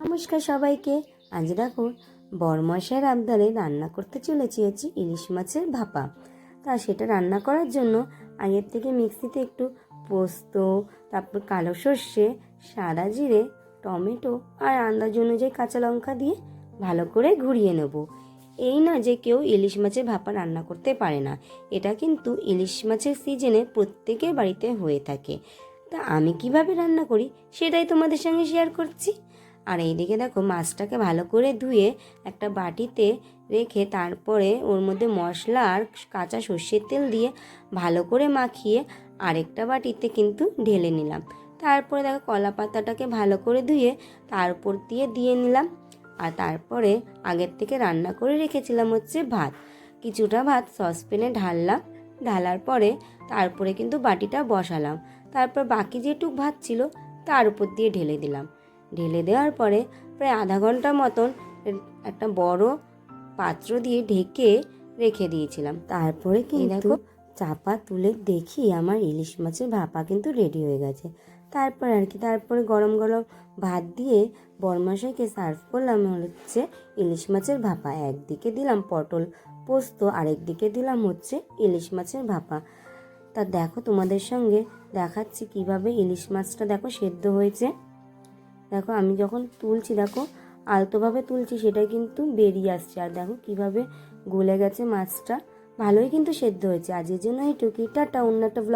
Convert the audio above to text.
নমস্কার সবাইকে। আজ দেখো বরমশাইয়ের আবদারে রান্না করতে চলেছি হচ্ছে ইলিশ মাছের ভাপা। তা সেটা রান্না করার জন্য আগের থেকে মিক্সিতে একটু পোস্ত, তারপর কালো সর্ষে, সাদা জিরে, টমেটো আর আন্দাজ অনুযায়ী কাঁচা লঙ্কা দিয়ে ভালো করে ঘুরিয়ে নেব। এই না যে কেউ ইলিশ মাছের ভাপা রান্না করতে পারে না। এটা কিন্তু ইলিশ মাছের সিজনে প্রত্যেকের বাড়িতে হয়ে থাকে। তা আমি কীভাবে রান্না করি সেটাই তোমাদের সঙ্গে শেয়ার করছি। আর এইদিকে দেখো মাছটাকে ভালো করে ধুয়ে একটা বাটিতে রেখে তারপরে ওর মধ্যে মশলা আর কাঁচা সর্ষের তেল দিয়ে ভালো করে মাখিয়ে আরেকটা বাটিতে কিন্তু ঢেলে নিলাম। তারপরে দেখো কলা পাতাটাকে ভালো করে ধুয়ে তার উপর দিয়ে দিয়ে নিলাম। আর তারপরে আগের থেকে রান্না করে রেখেছিলাম হচ্ছে ভাত। কিছুটা ভাত সসপ্যানে ঢাললাম, ঢালার পরে তারপরে কিন্তু বাটিটা বসালাম। তারপর বাকি যেটুক ভাত ছিল তার উপর দিয়ে ঢেলে দিলাম। ঢেলে দেওয়ার পরে প্রায় আধা ঘণ্টা মতন একটা বড় পাত্র দিয়ে ঢেকে রেখে দিয়েছিলাম। তারপরে কিন্তু চাপা তুলে দেখি আমার ইলিশ মাছের ভাপা কিন্তু রেডি হয়ে গেছে। তারপর আর কি তারপরে গরম গরম ভাত দিয়ে বরমাসাইকে সার্ভ করলাম হচ্ছে ইলিশ মাছের ভাপা। একদিকে দিলাম পটল পোস্ত আরেকদিকে দিলাম হচ্ছে ইলিশ মাছের ভাপা। তা দেখো তোমাদের সঙ্গে দেখাচ্ছি কীভাবে ইলিশ মাছটা দেখো সেদ্ধ হয়েছে। দেখো, আমি যখন তুলছি, দেখো, আলতোভাবে তুলছি, সেটা কিন্তু বেরিয়ে আসছে। আর দেখো কীভাবে গলে গেছে মাছটা। ভালোই কিন্তু সেদ্ধ হয়েছে। আজের জন্য এইটুকুই। টাটা, অন্য একটা ব্লগ